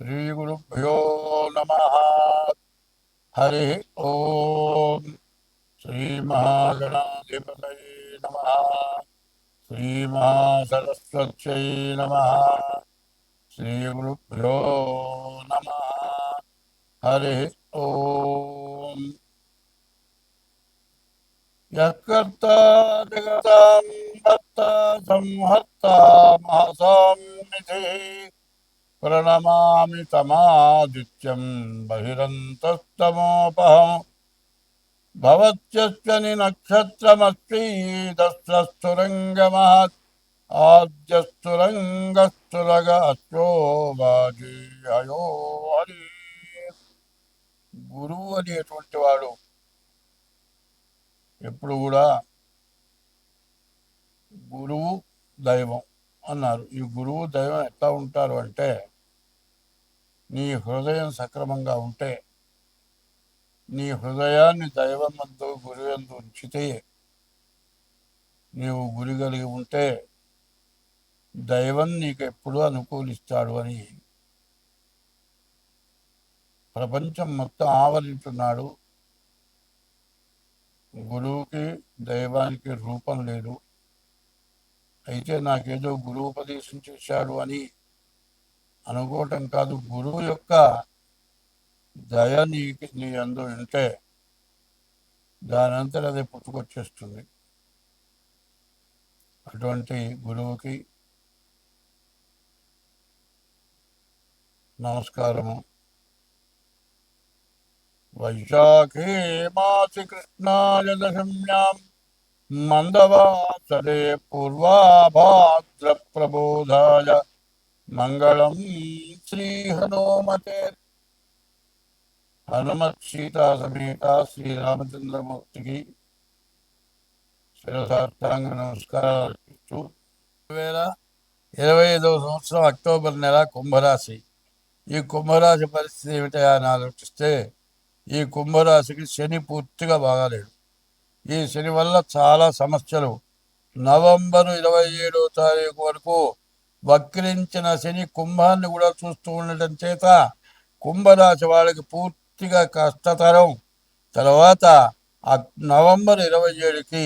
శ్రీగురుభ్యో నమ హరి ఓం శ్రీమహాగణాధిపతయ నమ. శ్రీమహాసరస్వత్యై నమ. శ్రీగురుభ్యో నమ. హరి ఓం. యకర్త జగతాం భర్త సంహర్త మహసాం నిధి प्रणमामि तमादित्यं बहिरन्तस्तमोपहम् भवत्यश्चनि नक्षत्रमस्तीदस्रस्तुरङ्गमहत् आद्यस्तुरङ्गस्तुरग अश्वो వాజీయో హరి గురువు అనేటువంటి వాడు ఎప్పుడు కూడా గురువు దైవం అన్నారు. ఈ గురువు దైవం ఎట్లా ఉంటారు అంటే నీ హృదయం సక్రమంగా ఉంటే నీ హృదయాన్ని దైవం మందు ఉంచితే నీవు గురి కలిగి ఉంటే దైవం నీకు ఎప్పుడూ అనుకూలిస్తాడు అని ప్రపంచం మొత్తం ఆవరించున్నాడు గురువుకి దైవానికి రూపం లేదు. అయితే నాకేదో గురువు ఉపదేశం చేశాడు అని అనుకోవటం కాదు. గురువు యొక్క దయ నీ నీ అందు ఉంటే దానంతట అది పుట్టుకొచ్చేస్తుంది. అటువంటి గురువుకి నమస్కారము. వైశాఖే మాసి కృష్ణాయ దశమ్యాం మందవాసరే పూర్వాభాద్ర ప్రబోధాయ మంగళం శ్రీ హనుమతే హనుమత్ సీతా సమేత శ్రీరామచంద్రమూర్తికి శిరసాష్టాంగ నమస్కారాలు అర్పిస్తూ వేల ఇరవై ఐదవ సంవత్సరం అక్టోబర్ నెల కుంభరాశి. ఈ కుంభరాశి పరిస్థితి ఏమిటా అని ఆలోచిస్తే ఈ కుంభరాశికి శని పూర్తిగా బాగాలేడు. ఈ శని వల్ల చాలా సమస్యలు. నవంబరు ఇరవై ఏడో తారీఖు వరకు వక్రించిన శని కుంభాన్ని కూడా చూస్తూ ఉండటం చేత కుంభరాశి వాళ్ళకి పూర్తిగా కష్టతరం. తర్వాత నవంబర్ ఇరవై ఏడుకి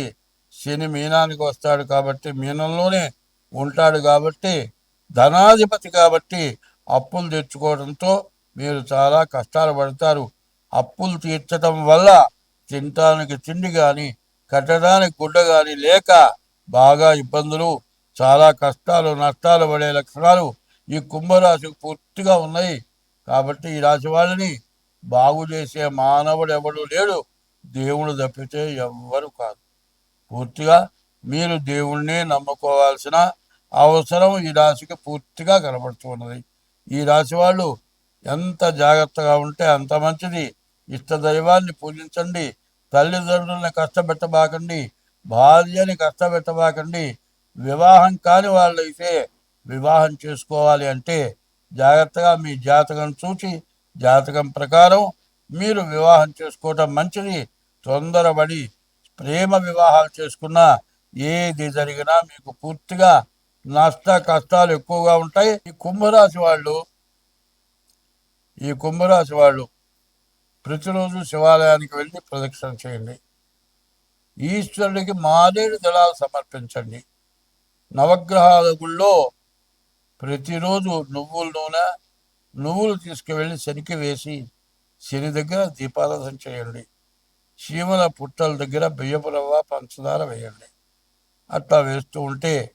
శని మీనానికి వస్తాడు కాబట్టి మీనంలోనే ఉంటాడు కాబట్టి ధనాధిపతి కాబట్టి అప్పులు తెచ్చుకోవడంతో మీరు చాలా కష్టాలు పడతారు. అప్పులు తీర్చడం వల్ల తినటానికి తిండి కానీ కట్టడానికి గుడ్డ కానీ లేక బాగా ఇబ్బందులు చాలా కష్టాలు నష్టాలు పడే లక్షణాలు ఈ కుంభరాశికి పూర్తిగా ఉన్నాయి. కాబట్టి ఈ రాశి వాళ్ళని బాగు చేసే మానవుడు ఎవడు లేడు. దేవుడు తప్పితే ఎవ్వరు కాదు. పూర్తిగా మీరు దేవుణ్ణే నమ్ముకోవాల్సిన అవసరం ఈ రాశికి పూర్తిగా కనబడుతున్నది ఈ రాశి వాళ్ళు ఎంత జాగ్రత్తగా ఉంటే అంత మంచిది. ఇష్ట దైవాన్ని పూజించండి. తల్లిదండ్రులను కష్టపెట్టబాకండి భార్యని కష్టపెట్టబాకండి వివాహం కాని వాళ్ళైతే వివాహం చేసుకోవాలి అంటే జాగ్రత్తగా మీ జాతకం చూసి జాతకం ప్రకారం మీరు వివాహం చేసుకోవటం మంచిది. తొందరపడి ప్రేమ వివాహాలు చేసుకున్నా ఏది జరిగినా మీకు పూర్తిగా నష్ట కష్టాలు ఎక్కువగా ఉంటాయి. ఈ కుంభరాశి వాళ్ళు ఈ కుంభరాశి వాళ్ళు ప్రతిరోజు శివాలయానికి వెళ్ళి ప్రదక్షిణ చేయండి. ఈశ్వరుడికి మారేడు దళాలు సమర్పించండి. నవగ్రహాల గుళ్ళో ప్రతిరోజు నువ్వుల నూనె నువ్వులు తీసుకువెళ్ళి శనికి వేసి శని దగ్గర దీపారాధన చేయండి. చీమల పుట్టల దగ్గర బియ్యపు రవ్వ పంచదార వేయండి. అట్లా వేస్తూ ఉంటే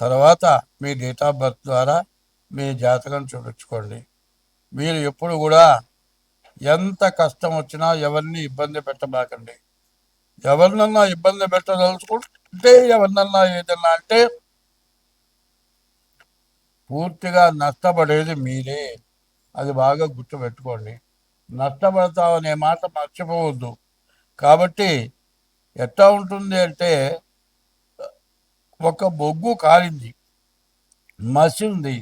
తర్వాత మీ డేట్ ఆఫ్ బర్త్ ద్వారా మీ జాతకం చూపించుకోండి. మీరు ఎప్పుడు కూడా ఎంత కష్టం వచ్చినా ఎవరిని ఇబ్బంది పెట్టబాకండి. ఎవరినన్నా ఇబ్బంది పెట్టదలుచుకుంటే ఎవరినన్నా ఏదన్నా అంటే పూర్తిగా నష్టపడేది మీరే. అది బాగా గుర్తుపెట్టుకోండి నష్టపడతావు అనే మాట మర్చిపోవద్దు. కాబట్టి ఎట్లా ఉంటుంది అంటే ఒక బొగ్గు కాలింది. మసి ఉంది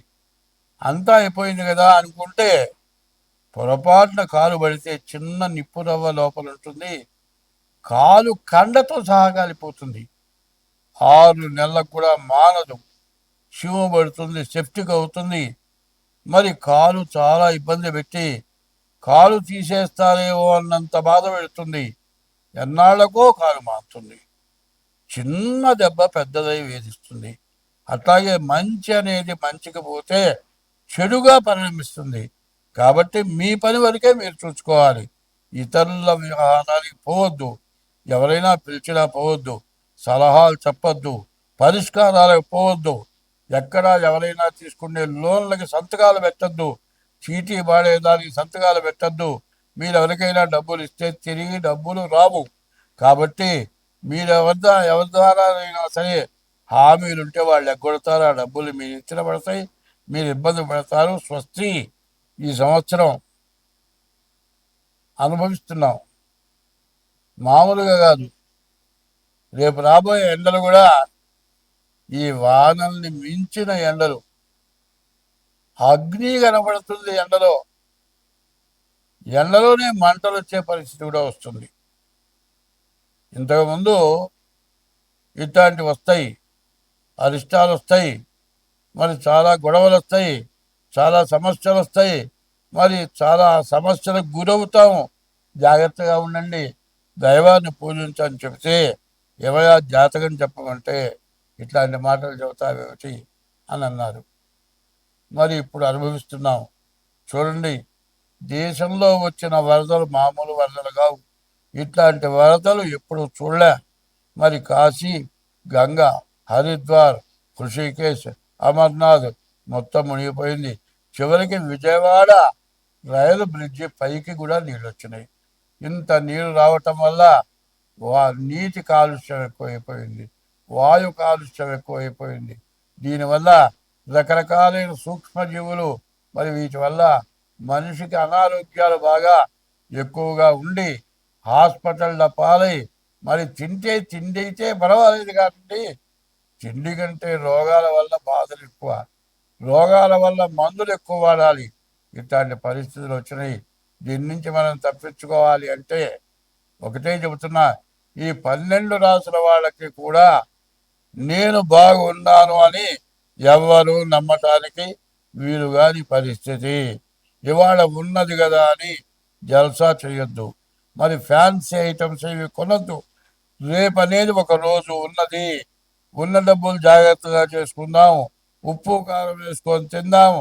అంతా అయిపోయింది కదా అనుకుంటే పొరపాటున కాలు పడితే చిన్న నిప్పు రవ్వ లోపల ఉంటుంది. కాలు కండతో సహా కాలిపోతుంది. ఆరు నెలలకు కూడా మానదు. శివ పడుతుంది సెఫ్టిక్ అవుతుంది. మరి కాలు చాలా ఇబ్బంది పెట్టి కాలు తీసేస్తారేమో అన్నంత బాధ పెడుతుంది. ఎన్నాళ్ళకో కాలు మారుతుంది. చిన్న దెబ్బ పెద్దదై వేధిస్తుంది. అట్లాగే మంచి అనేది మంచికి పోతే చెడుగా పరిణమిస్తుంది. కాబట్టి మీ పని వరకే మీరు చూసుకోవాలి. ఇతరుల వ్యవహారానికి పోవద్దు. ఎవరైనా పిలిచినా పోవద్దు. సలహాలు చెప్పొద్దు. పరిష్కారాలకు పోవద్దు. ఎక్కడ ఎవరైనా తీసుకునే లోన్లకి సంతకాలు పెట్టద్దు. చీటీ పాడేదానికి సంతకాలు పెట్టద్దు. మీరు ఎవరికైనా డబ్బులు ఇస్తే తిరిగి డబ్బులు రావు. కాబట్టి మీరు ఎవరి ఎవరి ద్వారా అయినా సరే హామీలు ఉంటే వాళ్ళు ఎగ్గొడతారు. ఆ డబ్బులు మీరు ఇచ్చిన పడతాయి. మీరు ఇబ్బంది పడతారు. స్వస్తి. ఈ సంవత్సరం అనుభవిస్తున్నాం. మామూలుగా కాదు. రేపు రాబోయే ఎండలు కూడా ఈ వానల్ని మించిన ఎండలు. అగ్ని కనబడుతుంది ఎండలో. ఎండలోనే మంటలు వచ్చే పరిస్థితి కూడా వస్తుంది. ఇంతకుముందు ఇట్లాంటివి వస్తాయి. అరిష్టాలు వస్తాయి. మరి చాలా గొడవలు వస్తాయి. చాలా సమస్యలు వస్తాయి. మరి చాలా సమస్యలకు గురవుతాము. జాగ్రత్తగా ఉండండి. దైవాన్ని పూజించని చెబితే ఎవరా జాతకం చెప్పమంటే ఇట్లాంటి మాటలు చెబుతావేమిటి అని అన్నారు. మరి ఇప్పుడు అనుభవిస్తున్నాం. చూడండి దేశంలో వచ్చిన వరదలు మామూలు వరదలు కావు. ఇట్లాంటి వరదలు ఎప్పుడు చూడలే. మరి కాశీ గంగా హరిద్వార్ హృషికేశ్ అమర్నాథ్ మొత్తం మునిగిపోయింది. చివరికి విజయవాడ రైలు బ్రిడ్జి పైకి కూడా నీళ్ళు వచ్చినాయి ఇంత నీరు రావటం వల్ల వా నీటి కాలుష్యం ఎక్కువైపోయింది. వాయు కాలుష్యం ఎక్కువైపోయింది. దీనివల్ల రకరకాలైన సూక్ష్మజీవులు మరి వీటి వల్ల మనిషికి అనారోగ్యాలు బాగా ఎక్కువగా ఉండి హాస్పిటల్ పాలై మరి తింటే తిండి అయితే పర్వాలేదు కాబట్టి తిండి కంటే రోగాల వల్ల బాధలు ఎక్కువ. రోగాల వల్ల మందులు ఎక్కువ వాడాలి. ఇట్లాంటి పరిస్థితులు వచ్చినాయి. దీని నుంచి మనం తప్పించుకోవాలి అంటే ఒకటే చెబుతున్నా ఈ పన్నెండు రాసుల వాళ్ళకి కూడా నేను బాగున్నాను అని ఎవ్వరు నమ్మటానికి వీలు కాని పరిస్థితి. ఇవాళ ఉన్నది కదా అని జల్సా చేయొద్దు. మరి ఫ్యాన్సీ ఐటమ్స్ ఇవి కొనొద్దు. రేపు అనేది ఒక రోజు ఉన్నది. ఉన్న డబ్బులు జాగ్రత్తగా చేసుకుందాం. ఉప్పు కారం వేసుకొని తిందాం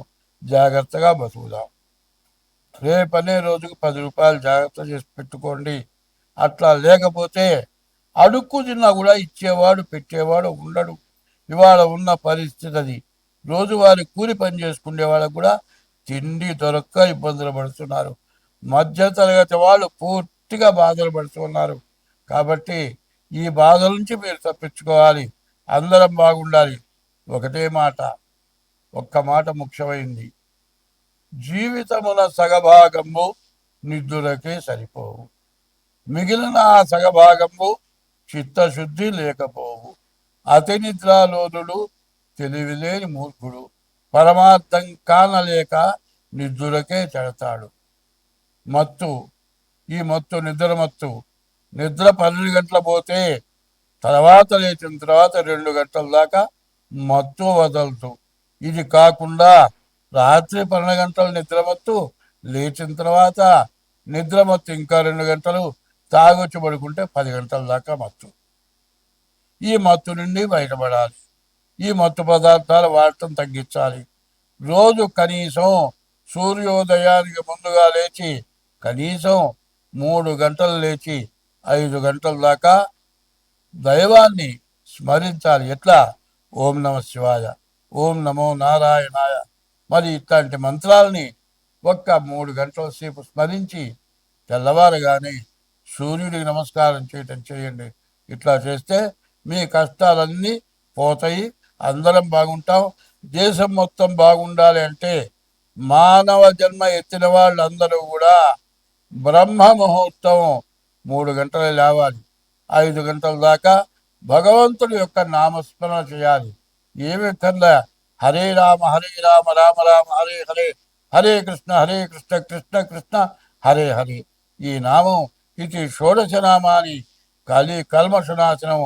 జాగ్రత్తగా బతుకుదాం. రేపనే రోజుకు పది రూపాయలు జాగ్రత్త చేసి పెట్టుకోండి. అట్లా లేకపోతే అడుక్కు తిన్నా కూడా ఇచ్చేవాడు పెట్టేవాడు ఉండడు. ఇవాళ ఉన్న పరిస్థితి అది. రోజువారి కూలి పని చేసుకునే వాళ్ళకు కూడా తిండి దొరక్క ఇబ్బందులు పడుతున్నారు. మధ్య తరగతి వాళ్ళు పూర్తిగా బాధలు పడుతున్నారు కాబట్టి ఈ బాధల నుంచి మీరు తప్పించుకోవాలి. అందరం బాగుండాలి. ఒకటే మాట ఒక్క మాట ముఖ్యమైంది. జీవితమున సగభాగము నిద్దులకే సరిపోవు. మిగిలిన ఆ సగభాగము చిత్తశుద్ధి లేకపోవు. అతి నిద్రాలోనుడు తెలివిలేని మూర్ఖుడు. పరమార్థం కానలేక నిద్దులకే చెడతాడు మత్తు ఈ మత్తు నిద్ర మత్తు. నిద్ర పన్నెండు గంటల పోతే తర్వాత లేచిన తర్వాత రెండు గంటల దాకా మత్తు వదలదు ఇది కాకుండా రాత్రి పన్నెండు గంటలు నిద్రమత్తు లేచిన తర్వాత నిద్రమత్తు ఇంకా రెండు గంటలు తాగొచ్చి పడుకుంటే పది గంటల దాకా మత్తు. ఈ మత్తు నుండి బయటపడాలి. ఈ మత్తు పదార్థాలు వాడటం తగ్గించాలి. రోజు కనీసం సూర్యోదయానికి ముందుగా లేచి కనీసం మూడు గంటలు లేచి ఐదు గంటల దాకా దైవాన్ని స్మరించాలి. ఎట్లా? ఓం నమ శివాయ ఓం నమో నారాయణాయ. మరి ఇట్లాంటి మంత్రాలని ఒక్క మూడు గంటల సేపు స్మరించి తెల్లవారుగానే సూర్యుడికి నమస్కారం చేయటం చేయండి. ఇట్లా చేస్తే మీ కష్టాలన్నీ పోతాయి అందరం బాగుంటాం దేశం మొత్తం బాగుండాలి అంటే మానవ జన్మ ఎత్తిన వాళ్ళందరూ కూడా బ్రహ్మ ముహూర్తం మూడు గంటలు లేవాలి. ఐదు గంటల దాకా భగవంతుడి యొక్క నామస్మరణ చేయాలి. ఏ విధంగా హరే రామ హరే రామ రామ రామ హరే హరే హరే కృష్ణ హరే కృష్ణ కృష్ణ కృష్ణ హరే హరే. ఈ నామం ఇది షోడశ నామాని కలి కల్మషనాశనం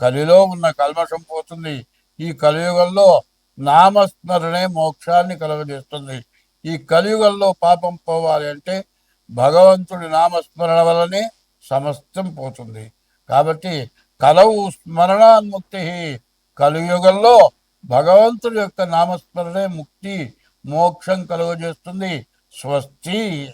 కలిలో ఉన్న కల్మషం పోతుంది. ఈ కలియుగంలో నామస్మరణే మోక్షాన్ని కలుగజేస్తుంది. ఈ కలియుగంలో పాపం పోవాలి అంటే భగవంతుడి నామస్మరణ వల్లనే సమస్తం పోతుంది. కాబట్టి కలవు స్మరణాన్ముక్తి. కలియుగంలో భగవంతుడి యొక్క నామస్మరణే ముక్తి మోక్షం కలుగజేస్తుంది. స్వస్తి.